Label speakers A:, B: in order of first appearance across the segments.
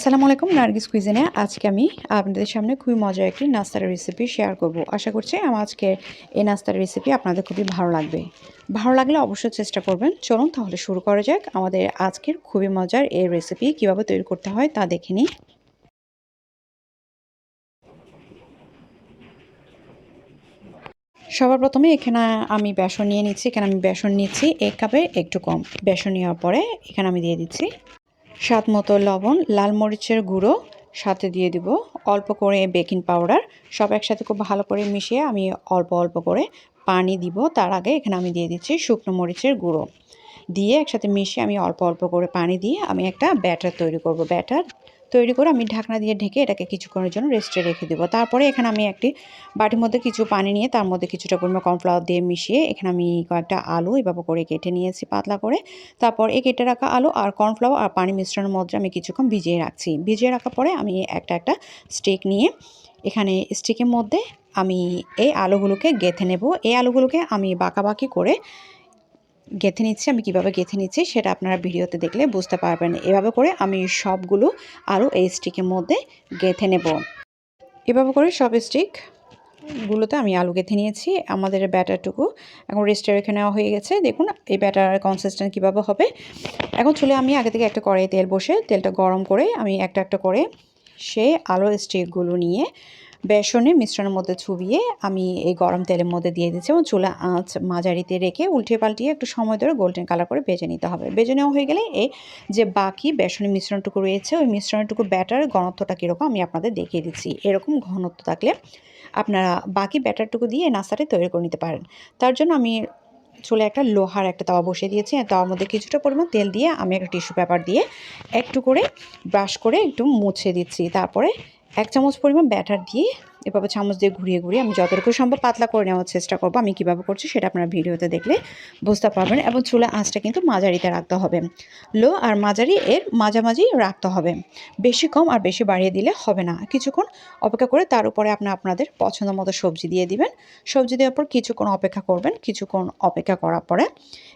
A: আসসালামু আলাইকুম, নার্গিস কুইজিনে। আজকে আমি আপনাদের সামনে খুবই মজার একটি নাস্তার রেসিপি শেয়ার করব। আশা করছি আমার আজকে এই নাস্তার রেসিপি আপনাদের খুবই ভালো লাগবে। ভালো লাগলে অবশ্যই চেষ্টা করবেন। চলুন তাহলে শুরু করা যাক। আমাদের আজকের খুবই মজার এই রেসিপি কীভাবে তৈরি করতে হয় তা দেখে নিই। সবার প্রথমে এখানে আমি বেসন নিয়ে নিচ্ছি। এখানে আমি বেসন নিচ্ছি এক কাপের একটু কম। বেসন নেওয়ার পরে এখানে আমি দিয়ে দিচ্ছি স্বাদ মতো লবণ, লাল মরিচের গুঁড়ো সাথে দিয়ে দিব। অল্প করে বেকিং পাউডার, সব একসাথে খুব ভালো করে মিশিয়ে আমি অল্প অল্প করে পানি দিব। তার আগে এখানে আমি দিয়ে দিচ্ছি শুকনো মরিচের গুঁড়ো। দিয়ে একসাথে মিশিয়ে আমি অল্প অল্প করে পানি দিয়ে আমি একটা ব্যাটার তৈরি করব। ব্যাটার তৈরি করে আমি ঢাকনা দিয়ে ঢেকে এটাকে কিছুক্ষণের জন্য রেস্টে রেখে দেবো। তারপরে এখানে আমি একটি বাটির মধ্যে কিছু পানি নিয়ে তার মধ্যে কিছুটা পরিমাণ কর্নফ্লাওয়ার দিয়ে মিশিয়ে এখানে আমি কয়েকটা আলু এভাবে করে কেটে নিয়েছি পাতলা করে। তারপর এই কেটে রাখা আলু আর কর্নফ্লাওয়ার আর পানি মিশ্রণের মধ্যে আমি কিছুক্ষণ ভিজিয়ে রাখছি। ভিজিয়ে রাখার পরে আমি একটা একটা স্টিক নিয়ে এখানে স্টিকের মধ্যে আমি এই আলুগুলোকে গেঁথে নেব। এই আলুগুলোকে আমি বাঁকাবাকি করে গেঁথে নিচ্ছি, আমি কীভাবে গেঁথে নিচ্ছি সেটা আপনারা ভিডিওতে দেখলে বুঝতে পারবেন। এভাবে করে আমি সবগুলো আরও এই স্টিকের মধ্যে গেঁথে নেব। এভাবে করে সব স্টিক গুলোতে আমি আলু গেঁথে নিয়েছি, আমাদের ব্যাটারটুকু এখন রেস্টে রেখে নেওয়া হয়ে গেছে। দেখুন, এই ব্যাটার কনসিস্টেন্ট কীভাবে হবে। এখন চলে আমি আগে থেকে একটা কড়াই তেল বসে তেলটা গরম করে আমি একটা একটা করে সে আলু স্টিকগুলো নিয়ে বেসনের মিশ্রণের মধ্যে ছুবিয়ে আমি এই গরম তেলের মধ্যে দিয়ে দিচ্ছি এবং চুলা আঁচ মাঝারিতে রেখে উল্টে পাল্টিয়ে একটু সময় ধরে গোল্ডেন কালার করে ভেজে নিতে হবে। ভেজে নেওয়া হয়ে গেলে এই যে বাকি বেসনের মিশ্রণটুকু রয়েছে, ওই মিশ্রণটুকু ব্যাটার ঘনত্বটা কীরকম আমি আপনাদের দেখিয়ে দিচ্ছি। এরকম ঘনত্ব থাকলে আপনারা বাকি ব্যাটারটুকু দিয়ে নাস্তাটি তৈরি করে নিতে পারেন। তার জন্য আমি চুলে একটা লোহার একটা তাওয়া বসিয়ে দিয়েছি। তাওয়ার মধ্যে কিছুটা পরিমাণ তেল দিয়ে আমি একটা টিস্যু পেপার দিয়ে একটু করে ব্রাশ করে একটু মুছে দিচ্ছি। তারপরে এক চামচ পরিমাণ ব্যাটার দিয়ে এভাবে চামচ দিয়ে ঘুরিয়ে ঘুরিয়ে আমি যতটুকু সম্ভব পাতলা করে নেওয়ার চেষ্টা করব। আমি কীভাবে করছি সেটা আপনারা ভিডিওতে দেখলে বুঝতে পারবেন এবং চুলা আঁচটা কিন্তু মাঝারিতে রাখতে হবে। লো আর মাঝারি এর মাঝামাঝি রাখতে হবে। বেশি কম আর বেশি বাড়িয়ে দিলে হবে না। কিছুক্ষণ অপেক্ষা করে তার উপরে আপনার আপনাদের পছন্দ মতো সবজি দিয়ে দিবেন। সবজি দেওয়ার পর কিছুক্ষণ অপেক্ষা করবেন। কিছুক্ষণ অপেক্ষা করার পরে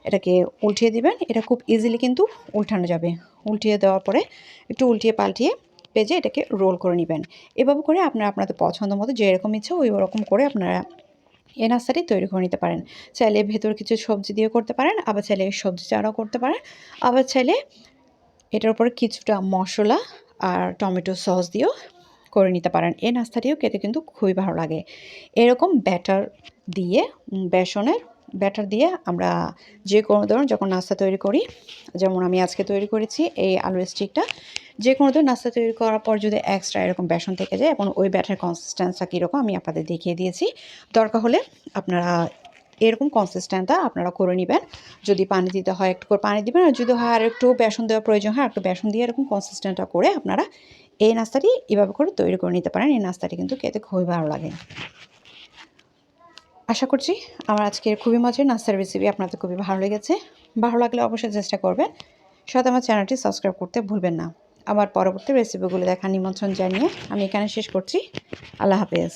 A: এটাকে উল্টিয়ে দিবেন। এটা খুব ইজিলি কিন্তু উল্টানো যাবে। উল্টিয়ে দেওয়ার পরে একটু উল্টিয়ে পাল্টিয়ে পেজে এটাকে রোল করে নেবেন। এভাবে করে আপনারা আপনাদের পছন্দ মতো যেরকম ইচ্ছে ওই ওরকম করে আপনারা এই নাস্তাটি তৈরি করে নিতে পারেন। চাইলে ভেতর কিছু সবজি দিয়ে করতে পারেন, আবার চাইলে সবজি চারাও করতে পারেন, আবার চাইলে এটার উপরে কিছুটা মশলা আর টমেটো সস দিয়েও করে নিতে পারেন। এই নাস্তাটিও খেতে কিন্তু খুবই ভালো লাগে। এরকম ব্যাটার দিয়ে বেসনের ব্যাটার দিয়ে আমরা যে কোনো ধরুন যখন নাস্তা তৈরি করি, যেমন আমি আজকে তৈরি করেছি এই আলু স্টিকটা যে কোনো ধরনের নাস্তা তৈরি করার পর যদি এক্সট্রা এরকম বেসন থেকে যায়, এবং ওই ব্যাটার কনসিস্টেন্সটা কীরকম আমি আপনাদের দেখিয়ে দিয়েছি। দরকার হলে আপনারা এরকম কনসিস্টেন্টটা আপনারা করে নেবেন। যদি পানি দিতে হয় একটু করে পানি দিবেন, আর যদি হয় আর একটু বেসন দেওয়ার প্রয়োজন হয় একটু বেসন দিয়ে এরকম কনসিস্টেন্টটা করে আপনারা এই নাস্তাটি এভাবে করে তৈরি করে নিতে পারেন। এই নাস্তাটি কিন্তু খেতে খুবই ভালো লাগে। আশা করছি আমার আজকের খুবই মজার নাস্তার রেসিপি আপনাদের খুবই ভালো লেগেছে। ভালো লাগলে অবশ্যই চেষ্টা করবেন। সাথে আমার চ্যানেলটি সাবস্ক্রাইব করতে ভুলবেন না। আমার পরবর্তী রেসিপিগুলো দেখার নিমন্ত্রণ জানিয়ে আমি এখানে শেষ করছি। আল্লাহ হাফেজ।